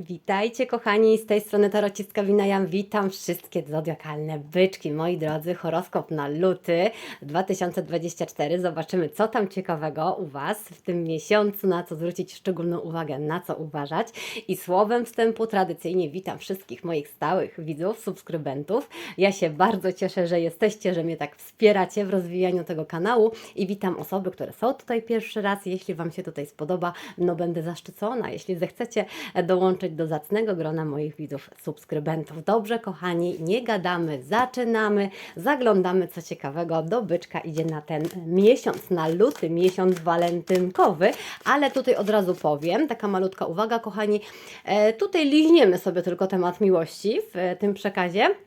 Witajcie kochani, z tej strony Tarocistka Winajam. Witam wszystkie zodiakalne byczki, moi drodzy. Horoskop na luty 2024. Zobaczymy, co tam ciekawego u Was w tym miesiącu, na co zwrócić szczególną uwagę, na co uważać. I słowem wstępu tradycyjnie witam wszystkich moich stałych widzów, subskrybentów. Ja się bardzo cieszę, że jesteście, że mnie tak wspieracie w rozwijaniu tego kanału i witam osoby, które są tutaj pierwszy raz. Jeśli Wam się tutaj spodoba, no będę zaszczycona. Jeśli zechcecie dołączyć do zacnego grona moich widzów, subskrybentów. Dobrze, kochani, nie gadamy, zaczynamy, zaglądamy co ciekawego. Do byczka idzie na ten miesiąc, na luty, miesiąc walentynkowy, ale tutaj od razu powiem, taka malutka uwaga, kochani, e, tutaj liźniemy sobie tylko temat miłości w e, tym przekazie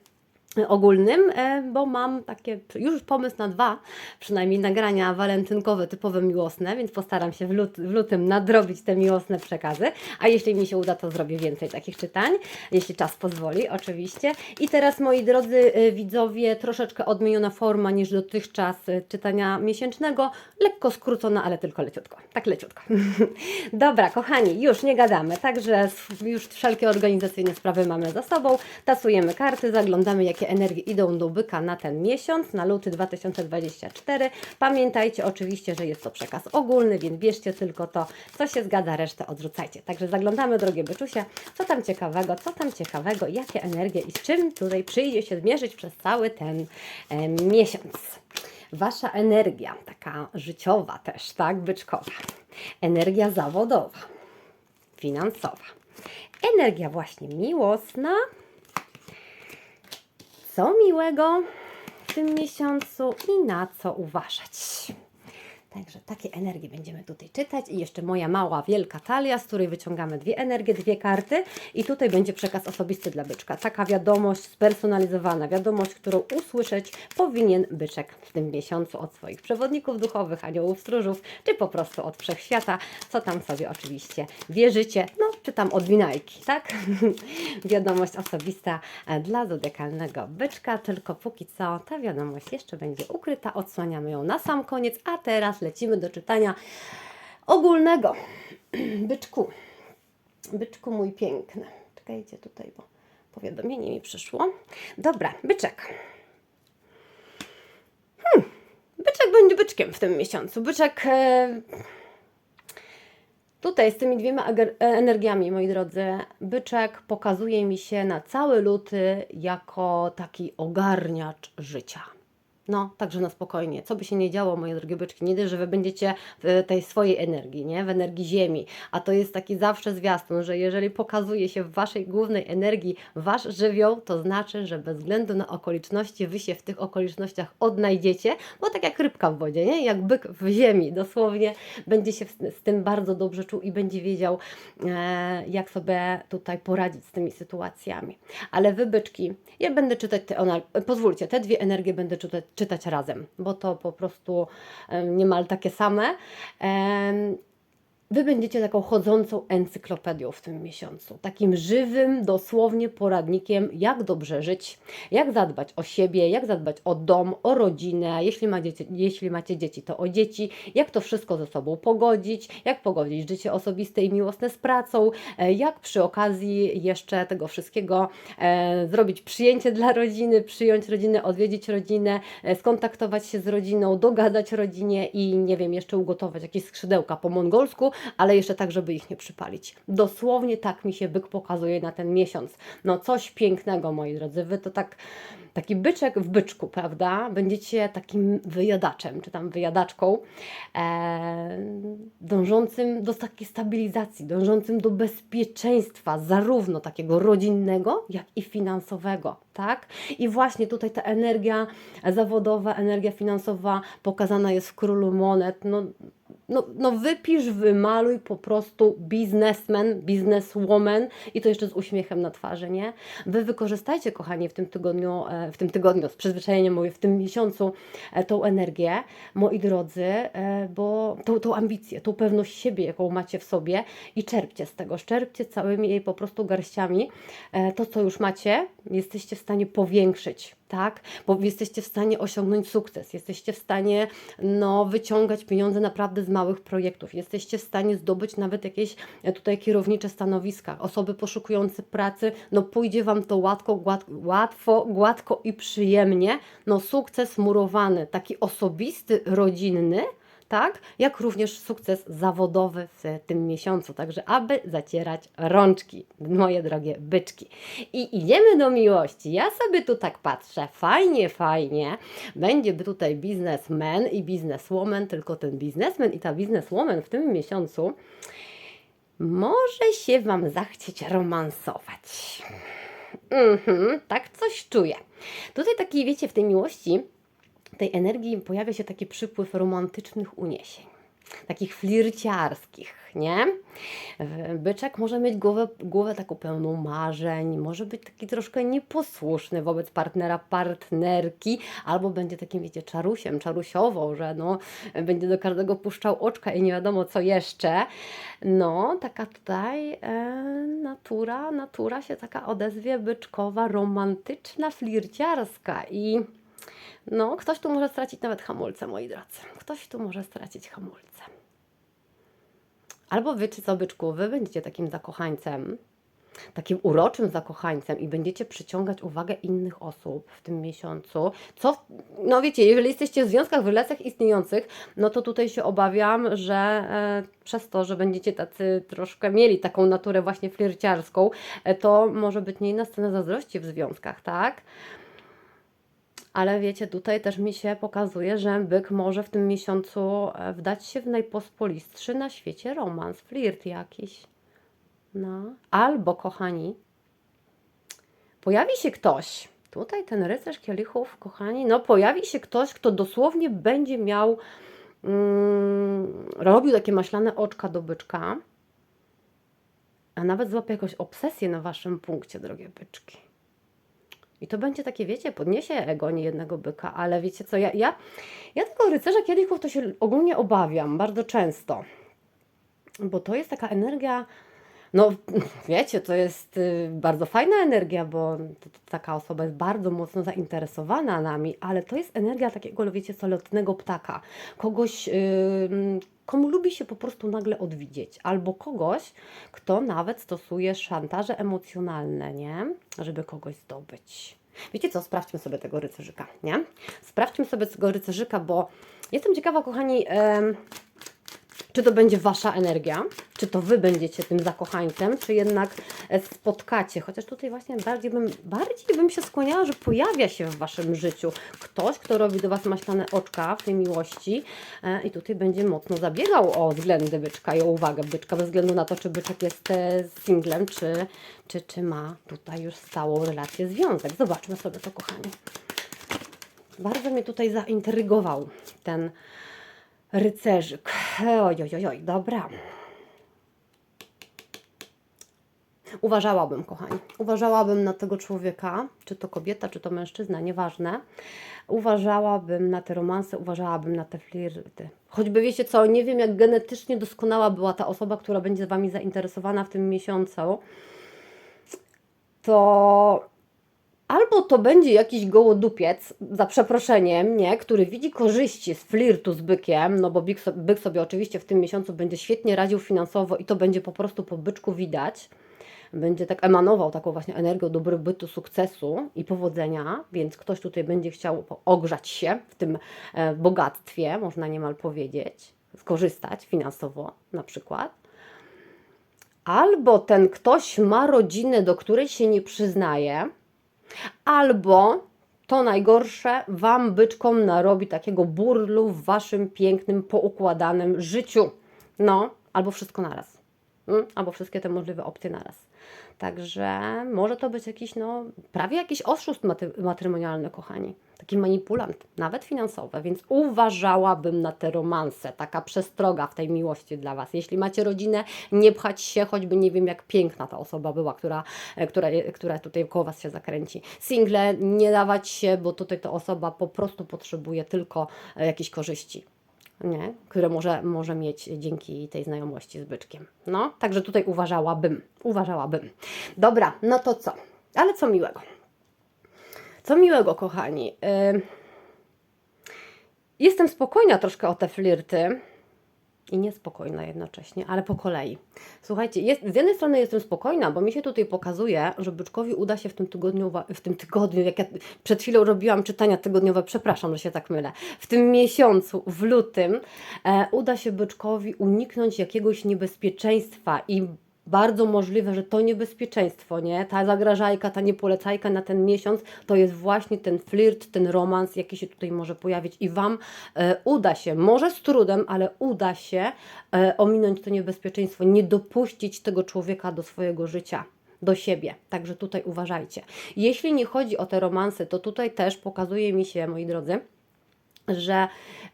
ogólnym, e, bo mam takie już pomysł na dwa, przynajmniej nagrania walentynkowe, typowe miłosne, więc postaram się w, lut, w lutym nadrobić te miłosne przekazy, a jeśli mi się uda, to zrobię więcej takich czytań, jeśli czas pozwoli, oczywiście. I teraz, moi drodzy e, widzowie, troszeczkę odmieniona forma niż dotychczas e, czytania miesięcznego, lekko skrócona, ale tylko leciutko, tak leciutko. Dobra, kochani, już nie gadamy, także już wszelkie organizacyjne sprawy mamy za sobą, tasujemy karty, zaglądamy, jakie energie idą do byka na ten miesiąc, na luty 2024. Pamiętajcie oczywiście, że jest to przekaz ogólny, więc bierzcie tylko to, co się zgadza, resztę odrzucajcie. Także zaglądamy, drogie byczusie, co tam ciekawego, co tam ciekawego, jakie energie i z czym tutaj przyjdzie się zmierzyć przez cały ten e, miesiąc. Wasza energia, taka życiowa też, tak, byczkowa. Energia zawodowa, finansowa. Energia właśnie miłosna, co miłego w tym miesiącu i na co uważać. Także takie energie będziemy tutaj czytać. I jeszcze moja mała, wielka talia, z której wyciągamy dwie energie, dwie karty. I tutaj będzie przekaz osobisty dla byczka. Taka wiadomość spersonalizowana, wiadomość, którą usłyszeć powinien byczek w tym miesiącu od swoich przewodników duchowych, aniołów, stróżów, czy po prostu od wszechświata, co tam sobie oczywiście wierzycie, no czy tam od winajki, tak? wiadomość osobista e, dla zodiakalnego byczka, tylko póki co ta wiadomość jeszcze będzie ukryta, odsłaniamy ją na sam koniec, a teraz lecimy do czytania ogólnego. Byczku, byczku mój piękny. Czekajcie tutaj, bo powiadomienie mi przyszło. Dobra, byczek. Hmm, byczek będzie byczkiem w tym miesiącu. Byczek... E... Tutaj z tymi dwiema e, energiami, moi drodzy, byczek pokazuje mi się na cały luty jako taki ogarniacz życia. No, także na spokojnie. Co by się nie działo, moje drogie byczki, nie dość, że wy będziecie w tej swojej energii, nie? W energii ziemi. A to jest taki zawsze zwiastun, że jeżeli pokazuje się w waszej głównej energii wasz żywioł, to znaczy, że bez względu na okoliczności, wy się w tych okolicznościach odnajdziecie, bo tak jak rybka w wodzie, nie? Jak byk w ziemi, dosłownie będzie się z, z tym bardzo dobrze czuł i będzie wiedział, e, jak sobie tutaj poradzić z tymi sytuacjami. Ale wy, byczki, ja będę czytać te, ona, pozwólcie, te dwie energie będę czytać, czytać razem, bo to po prostu em, niemal takie same. Wy będziecie taką chodzącą encyklopedią w tym miesiącu. Takim żywym, dosłownie poradnikiem, jak dobrze żyć, jak zadbać o siebie, jak zadbać o dom, o rodzinę. Jeśli, jeśli macie dzieci, to o dzieci. Jak to wszystko ze sobą pogodzić, jak pogodzić życie osobiste i miłosne z pracą, e, jak przy okazji jeszcze tego wszystkiego e, zrobić przyjęcie dla rodziny, przyjąć rodzinę, odwiedzić rodzinę, e, skontaktować się z rodziną, dogadać rodzinie i nie wiem, jeszcze ugotować jakieś skrzydełka po mongolsku, ale jeszcze tak, żeby ich nie przypalić. Dosłownie tak mi się byk pokazuje na ten miesiąc. No coś pięknego, moi drodzy. Wy to tak, taki byczek w byczku, prawda? Będziecie takim wyjadaczem, czy tam wyjadaczką, e, dążącym do takiej stabilizacji, dążącym do bezpieczeństwa, zarówno takiego rodzinnego, jak i finansowego, tak? I właśnie tutaj ta energia zawodowa, energia finansowa pokazana jest w królu monet. No, no, no wypisz, wymaluj po prostu biznesmen, bizneswoman i to jeszcze z uśmiechem na twarzy, nie? Wy wykorzystajcie, kochani, w tym tygodniu, e, w tym tygodniu, z przyzwyczajeniem mówię, w tym miesiącu e, tą energię, moi drodzy, e, bo tą, tą ambicję, tą pewność siebie, jaką macie w sobie i czerpcie z tego, czerpcie całymi jej po prostu garściami. To, co już macie, jesteście w stanie powiększyć tak? Bo jesteście w stanie osiągnąć sukces, jesteście w stanie no, wyciągać pieniądze naprawdę z małych projektów, jesteście w stanie zdobyć nawet jakieś e, tutaj kierownicze stanowiska. Osoby poszukujące pracy, no pójdzie Wam to łatwo, łatwo, gładko i przyjemnie. No sukces murowany, taki osobisty, rodzinny, tak? Jak również sukces zawodowy w tym miesiącu. Także aby zacierać rączki, moje drogie byczki. I idziemy do miłości. Ja sobie tu tak patrzę, fajnie, fajnie. Będzie tutaj biznesmen i bizneswoman, tylko ten biznesmen i ta bizneswoman w tym miesiącu może się Wam zachcieć romansować. Mhm, tak coś czuję. Tutaj taki, wiecie, w tej miłości tej energii pojawia się taki przypływ romantycznych uniesień, takich flirciarskich, nie? Byczek może mieć głowę, głowę taką pełną marzeń, może być taki troszkę nieposłuszny wobec partnera, partnerki, albo będzie takim, wiecie, czarusiem, czarusiową, że no, będzie do każdego puszczał oczka i nie wiadomo co jeszcze. No, taka tutaj e, natura, natura się taka odezwie byczkowa, romantyczna, flirciarska i no, ktoś tu może stracić nawet hamulce, moi drodzy. Ktoś tu może stracić hamulce. Albo czy co byczku, wy będziecie takim zakochańcem, takim uroczym zakochańcem i będziecie przyciągać uwagę innych osób w tym miesiącu. Co, no wiecie, jeżeli jesteście w związkach, w relacjach istniejących, no to tutaj się obawiam, że e, przez to, że będziecie tacy troszkę mieli taką naturę właśnie flirciarską, e, to może być nie inna scena zazdrości w związkach, tak? Ale wiecie, tutaj też mi się pokazuje, że byk może w tym miesiącu e, wdać się w najpospolistszy na świecie romans, flirt jakiś. No. Albo, kochani, pojawi się ktoś, tutaj ten rycerz kielichów, kochani, no pojawi się ktoś, kto dosłownie będzie miał, mm, robił takie maślane oczka do byczka, a nawet złapie jakąś obsesję na waszym punkcie, drogie byczki. I to będzie takie, wiecie, podniesie ego nie jednego byka, ale wiecie co, ja, ja, ja tego rycerza kielichów to się ogólnie obawiam bardzo często, bo to jest taka energia, no wiecie, to jest y, bardzo fajna energia, bo taka osoba jest bardzo mocno zainteresowana nami, ale to jest energia takiego, wiecie co, lotnego ptaka, kogoś... Yy, komu lubi się po prostu nagle odwidzieć, albo kogoś, kto nawet stosuje szantaże emocjonalne, nie? Żeby kogoś zdobyć. Wiecie co, sprawdźmy sobie tego rycerzyka, nie? Sprawdźmy sobie tego rycerzyka, bo jestem ciekawa, kochani, czy to będzie Wasza energia, czy to Wy będziecie tym zakochańcem, czy jednak e, spotkacie, chociaż tutaj właśnie bardziej bym, bardziej bym się skłaniała, że pojawia się w Waszym życiu ktoś, kto robi do Was maślane oczka w tej miłości e, i tutaj będzie mocno zabiegał o względy byczka i o uwagę byczka, bez względu na to, czy byczek jest e, singlem, czy, czy, czy ma tutaj już stałą relację, związek. Zobaczmy sobie to, kochani. Bardzo mnie tutaj zaintrygował ten rycerzyk. Oj, oj, oj, oj, dobra. Uważałabym, kochani, uważałabym na tego człowieka, czy to kobieta, czy to mężczyzna, nieważne. Uważałabym na te romanse, uważałabym na te flirty. Choćby wiecie co, nie wiem jak genetycznie doskonała była ta osoba, która będzie z Wami zainteresowana w tym miesiącu, to Albo to będzie jakiś gołodupiec, za przeproszeniem, nie, który widzi korzyści z flirtu z bykiem, no bo byk, byk sobie oczywiście w tym miesiącu będzie świetnie radził finansowo i to będzie po prostu po byczku widać. Będzie tak emanował taką właśnie energią dobrobytu, sukcesu i powodzenia, więc ktoś tutaj będzie chciał ogrzać się w tym e, bogactwie, można niemal powiedzieć, skorzystać finansowo na przykład. Albo ten ktoś ma rodzinę, do której się nie przyznaje, Albo to najgorsze, wam byczkom narobi takiego burlu w waszym pięknym, poukładanym życiu. No, albo wszystko naraz. Hmm? Albo wszystkie te możliwe opcje naraz. Także może to być jakiś, no, prawie jakiś oszust matrymonialny, kochani. Taki manipulant, nawet finansowy, więc uważałabym na te romanse. Taka przestroga w tej miłości dla Was. Jeśli macie rodzinę, nie pchać się, choćby nie wiem, jak piękna ta osoba była, która, e, która, która tutaj koło Was się zakręci. Single, nie dawać się, bo tutaj ta osoba po prostu potrzebuje tylko e, jakichś korzyści nie? które może, może mieć dzięki tej znajomości z byczkiem. No, także tutaj uważałabym, uważałabym. Dobra, no to co? Ale co miłego? Co miłego, kochani. Ym, Jestem spokojna troszkę o te flirty i niespokojna jednocześnie, ale po kolei. Słuchajcie, jest, z jednej strony jestem spokojna, bo mi się tutaj pokazuje, że byczkowi uda się w tym tygodniu, w tym tygodniu, jak ja przed chwilą robiłam czytania tygodniowe, przepraszam, że się tak mylę, w tym miesiącu, w lutym, e, uda się byczkowi uniknąć jakiegoś niebezpieczeństwa i bardzo możliwe, że to niebezpieczeństwo, nie? Ta zagrażajka, ta niepolecajka na ten miesiąc, to jest właśnie ten flirt, ten romans, jaki się tutaj może pojawić i Wam e, uda się, może z trudem, ale uda się e, ominąć to niebezpieczeństwo, nie dopuścić tego człowieka do swojego życia. Do siebie, także tutaj uważajcie. Jeśli nie chodzi o te romanse, to tutaj też pokazuje mi się, moi drodzy, że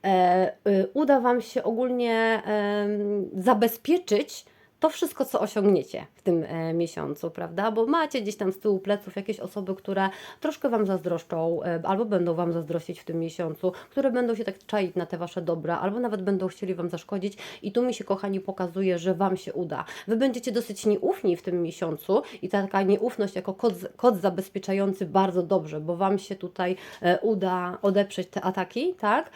e, y, uda Wam się ogólnie em, zabezpieczyć to wszystko, co osiągniecie w tym e, miesiącu, prawda? Bo macie gdzieś tam z tyłu pleców jakieś osoby, które troszkę Wam zazdroszczą, e, albo będą Wam zazdrościć w tym miesiącu, które będą się tak czaić na te Wasze dobra, albo nawet będą chcieli Wam zaszkodzić. I tu mi się, kochani, pokazuje, że Wam się uda. Wy będziecie dosyć nieufni w tym miesiącu i ta taka nieufność jako kod, kod zabezpieczający bardzo dobrze, bo Wam się tutaj e, uda odeprzeć te ataki, tak?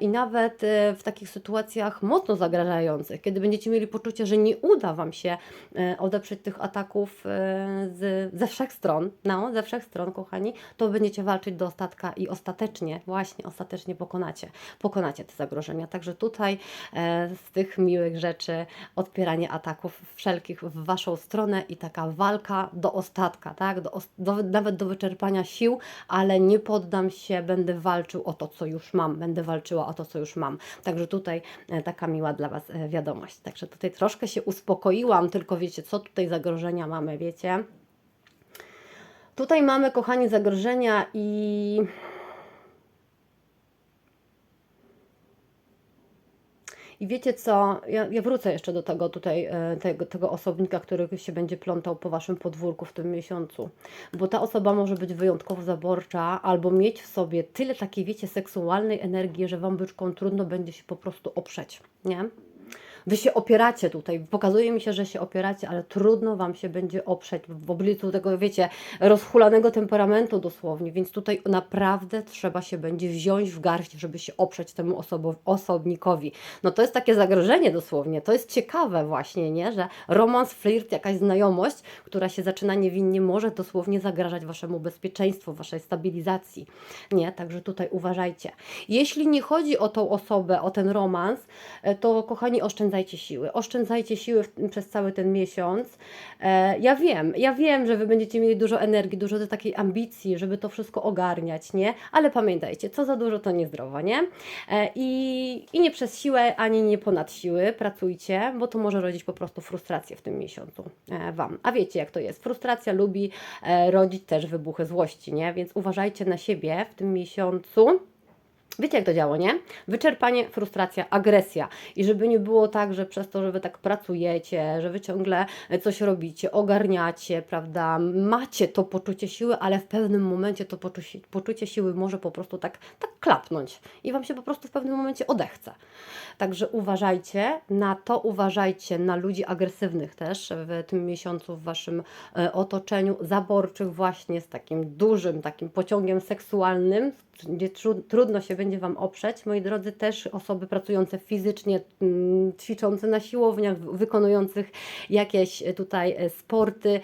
I nawet w takich sytuacjach mocno zagrażających, kiedy będziecie mieli poczucie, że nie uda Wam się e, odeprzeć tych ataków e, z, ze wszech stron, no, ze wszech stron, kochani, to będziecie walczyć do ostatka i ostatecznie, właśnie ostatecznie pokonacie, pokonacie te zagrożenia. Także tutaj e, z tych miłych rzeczy odpieranie ataków wszelkich w Waszą stronę i taka walka do ostatka, tak? Do, do, nawet do wyczerpania sił, ale nie poddam się, będę walczył o to, co już mam, będę walczyła o to, co już mam. Także tutaj taka miła dla Was wiadomość. Także tutaj troszkę się uspokoiłam, tylko wiecie, co tutaj zagrożenia mamy, wiecie? Tutaj mamy, kochani, zagrożenia i I wiecie co, ja, ja wrócę jeszcze do tego tutaj, e, tego, tego osobnika, który się będzie plątał po waszym podwórku w tym miesiącu. Bo ta osoba może być wyjątkowo zaborcza, albo mieć w sobie tyle takiej, wiecie, seksualnej energii, że wam byczką trudno będzie się po prostu oprzeć, nie? Wy się opieracie tutaj, pokazuje mi się, że się opieracie, ale trudno Wam się będzie oprzeć. W obliczu tego, wiecie, rozhulanego temperamentu dosłownie, więc tutaj naprawdę trzeba się będzie wziąć w garść, żeby się oprzeć temu osobo- osobnikowi. No to jest takie zagrożenie dosłownie, to jest ciekawe właśnie, nie, że romans, flirt, jakaś znajomość, która się zaczyna niewinnie, może dosłownie zagrażać Waszemu bezpieczeństwu, Waszej stabilizacji, nie, także tutaj uważajcie. Jeśli nie chodzi o tą osobę, o ten romans, e, to kochani, oszczędzajcie siły. Oszczędzajcie siły w, przez cały ten miesiąc. E, ja wiem, ja wiem, że Wy będziecie mieli dużo energii, dużo tej takiej ambicji, żeby to wszystko ogarniać, nie? Ale pamiętajcie, co za dużo, to niezdrowo, nie? E, i, I nie przez siłę, ani nie ponad siły pracujcie, bo to może rodzić po prostu frustrację w tym miesiącu e, Wam. A wiecie, jak to jest? Frustracja lubi e, rodzić też wybuchy złości, nie? Więc uważajcie na siebie w tym miesiącu. Wiecie, jak to działa, nie? Wyczerpanie, frustracja, agresja. I żeby nie było tak, że przez to, że wy tak pracujecie, że wy ciągle coś robicie, ogarniacie, prawda, macie to poczucie siły, ale w pewnym momencie to poczucie, poczucie siły może po prostu tak, tak klapnąć i wam się po prostu w pewnym momencie odechce. Także uważajcie na to, uważajcie na ludzi agresywnych też w tym miesiącu w waszym e, otoczeniu, zaborczych właśnie z takim dużym takim pociągiem seksualnym, gdzie tru, trudno się będzie Wam oprzeć. Moi drodzy, też osoby pracujące fizycznie, mm, ćwiczące na siłowniach, wykonujących jakieś e, tutaj e, sporty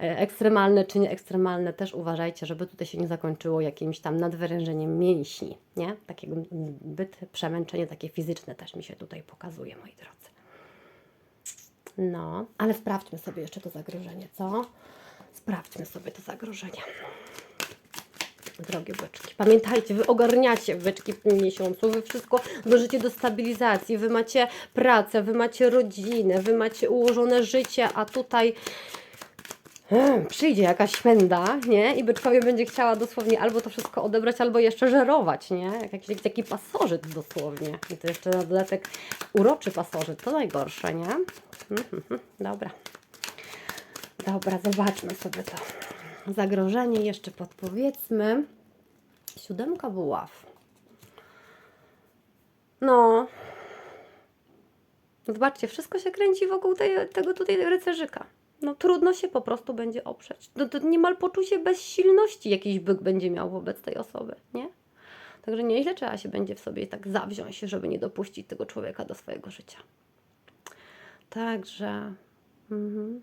e, ekstremalne czy nieekstremalne, też uważajcie, żeby tutaj się nie zakończyło jakimś tam nadwyrężeniem mięśni, nie? Takiego zbyt przemęczenie takie fizyczne też mi się tutaj pokazuje, moi drodzy. No, ale sprawdźmy sobie jeszcze to zagrożenie, co? Sprawdźmy sobie to zagrożenie. Drogie byczki, pamiętajcie, wy ogarniacie byczki w tym miesiącu, wy wszystko dążycie do stabilizacji, wy macie pracę, wy macie rodzinę, wy macie ułożone życie, a tutaj em, przyjdzie jakaś śmenda, nie? I byczkowie będzie chciała dosłownie albo to wszystko odebrać, albo jeszcze żerować, nie? Jak jakiś taki pasożyt dosłownie. I to jeszcze na dodatek uroczy pasożyt, to najgorsze, nie? Mhm, mhm, Dobra. Dobra, zobaczmy sobie to zagrożenie jeszcze podpowiedzmy. Siódemka buław. No. Zobaczcie, wszystko się kręci wokół tej, tego tutaj rycerzyka. no trudno się po prostu będzie oprzeć. No, to niemal poczucie bezsilności jakiś byk będzie miał wobec tej osoby, nie? Także nieźle trzeba się będzie w sobie tak zawziąć, żeby nie dopuścić tego człowieka do swojego życia. Także. Mhm.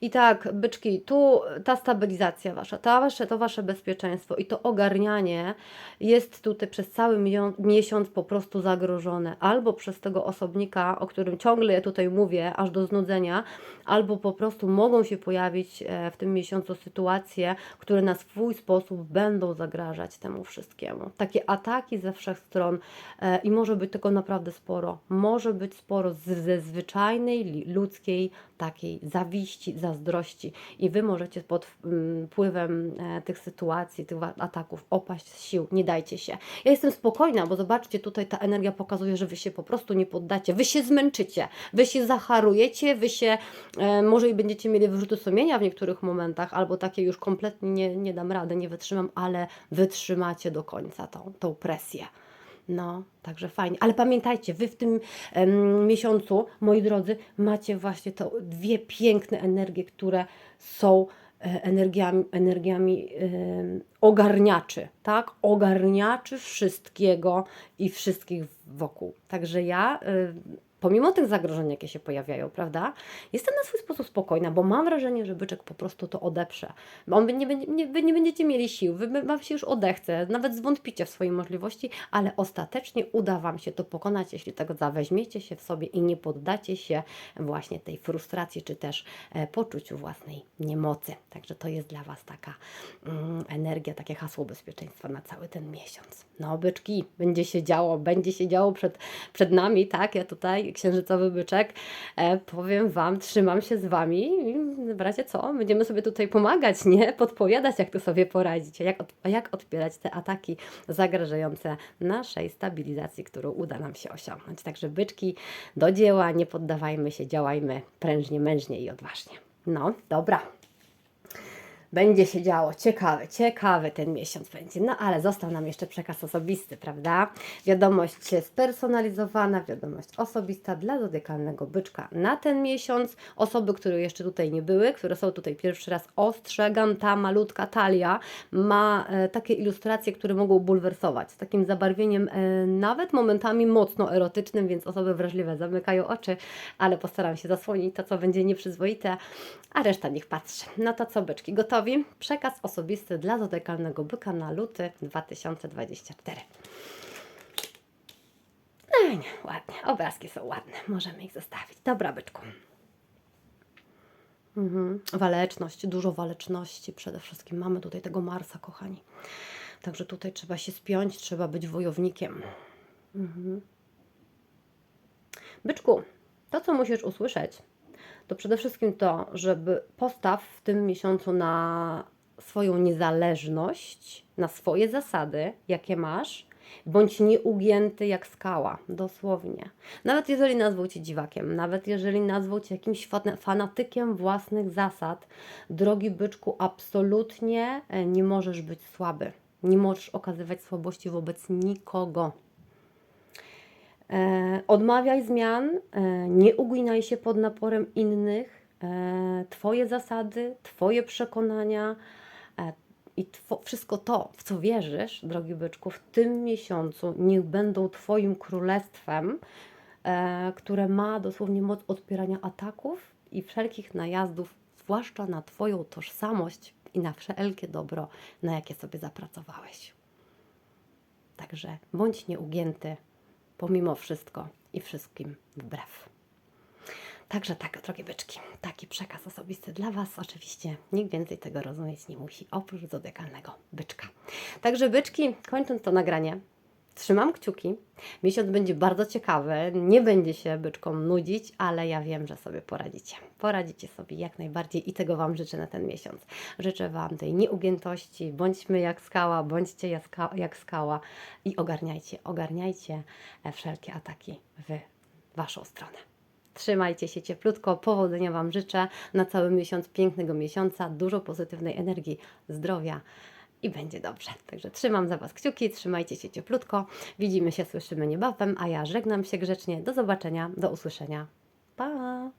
I tak, byczki, tu ta stabilizacja wasza, ta wasze, to wasze bezpieczeństwo i to ogarnianie jest tutaj przez cały miesiąc po prostu zagrożone. Albo przez tego osobnika, o którym ciągle ja tutaj mówię, aż do znudzenia, albo po prostu mogą się pojawić e, w tym miesiącu sytuacje, które na swój sposób będą zagrażać temu wszystkiemu. Takie ataki ze wszech stron e, i może być tego naprawdę sporo. Może być sporo ze zwyczajnej, ludzkiej, takiej zawiści, zazdrości i Wy możecie pod mm, wpływem e, tych sytuacji, tych ataków opaść z sił. Nie dajcie się. Ja jestem spokojna, bo zobaczcie, tutaj ta energia pokazuje, że Wy się po prostu nie poddacie. Wy się zmęczycie, Wy się zacharujecie, Wy się e, może i będziecie mieli wyrzuty sumienia w niektórych momentach, albo takie już kompletnie nie, nie dam rady, nie wytrzymam, ale wytrzymacie do końca tą, tą presję. No, także fajnie. Ale pamiętajcie, wy w tym em, miesiącu, moi drodzy, macie właśnie to dwie piękne energie, które są e, energiami, energiami ogarniaczy, tak? Ogarniaczy wszystkiego i wszystkich wokół. Także ja, pomimo tych zagrożeń, jakie się pojawiają, prawda, jestem na swój sposób spokojna, bo mam wrażenie, że byczek po prostu to odeprze. On nie, nie, wy nie będziecie mieli sił, wy, wam się już odechce, nawet zwątpicie w swoje możliwości, ale ostatecznie uda Wam się to pokonać, jeśli tego zaweźmiecie się w sobie i nie poddacie się właśnie tej frustracji, czy też e, poczuciu własnej niemocy. Także to jest dla Was taka mm, energia, takie hasło bezpieczeństwa na cały ten miesiąc. No, byczki, będzie się działo, będzie się działo przed, przed nami, tak? Ja tutaj, księżycowy byczek, e, powiem Wam, trzymam się z Wami i w razie co, będziemy sobie tutaj pomagać, nie? Podpowiadać, jak to sobie poradzić, jak, od, jak odpierać te ataki zagrażające naszej stabilizacji, którą uda nam się osiągnąć. Także byczki, do dzieła, nie poddawajmy się, działajmy prężnie, mężnie i odważnie. No, dobra. Będzie się działo. Ciekawy, ciekawy ten miesiąc będzie. No ale został nam jeszcze przekaz osobisty, prawda? Wiadomość spersonalizowana, wiadomość osobista dla zodiakalnego byczka na ten miesiąc. Osoby, które jeszcze tutaj nie były, które są tutaj pierwszy raz, ostrzegam, ta malutka talia ma e, takie ilustracje, które mogą bulwersować, z takim zabarwieniem e, nawet momentami mocno erotycznym, więc osoby wrażliwe zamykają oczy, ale postaram się zasłonić to, co będzie nieprzyzwoite, a reszta niech patrzy. No to co, byczki, Przekaz osobisty dla zodiakalnego byka na luty 2024. No nie, ładnie, obrazki są ładne, możemy ich zostawić. Dobra, byczku. Mhm. Waleczność, dużo waleczności przede wszystkim. Mamy tutaj tego Marsa, kochani. Także tutaj trzeba się spiąć, trzeba być wojownikiem. Mhm. Byczku, to co musisz usłyszeć, to przede wszystkim to, żeby postaw w tym miesiącu na swoją niezależność, na swoje zasady, jakie masz, bądź nieugięty jak skała, dosłownie. Nawet jeżeli nazwą cię dziwakiem, nawet jeżeli nazwą cię jakimś fana- fanatykiem własnych zasad, drogi byczku, absolutnie e, nie możesz być słaby. Nie możesz okazywać słabości wobec nikogo. E, odmawiaj zmian, e, nie uginaj się pod naporem innych. E, twoje zasady, Twoje przekonania i two, wszystko to, w co wierzysz, drogi byczku, w tym miesiącu niech będą Twoim królestwem, które ma dosłownie moc odpierania ataków i wszelkich najazdów, zwłaszcza na Twoją tożsamość i na wszelkie dobro, na jakie sobie zapracowałeś. Także bądź nieugięty, pomimo wszystko i wszystkim wbrew. Także tak, drogie byczki, taki przekaz osobisty dla Was. Oczywiście nikt więcej tego rozumieć nie musi, oprócz zodiakalnego byczka. Także byczki, kończąc to nagranie, trzymam kciuki. Miesiąc będzie bardzo ciekawy, nie będzie się byczkom nudzić, ale ja wiem, że sobie poradzicie. Poradzicie sobie jak najbardziej i tego Wam życzę na ten miesiąc. Życzę Wam tej nieugiętości, bądźmy jak skała, bądźcie jak ska- jak skała i ogarniajcie, ogarniajcie e, wszelkie ataki w Waszą stronę. Trzymajcie się cieplutko, powodzenia Wam życzę na cały miesiąc, pięknego miesiąca, dużo pozytywnej energii, zdrowia i będzie dobrze. Także trzymam za Was kciuki, trzymajcie się cieplutko, widzimy się, słyszymy niebawem, a ja żegnam się grzecznie, do zobaczenia, do usłyszenia, pa!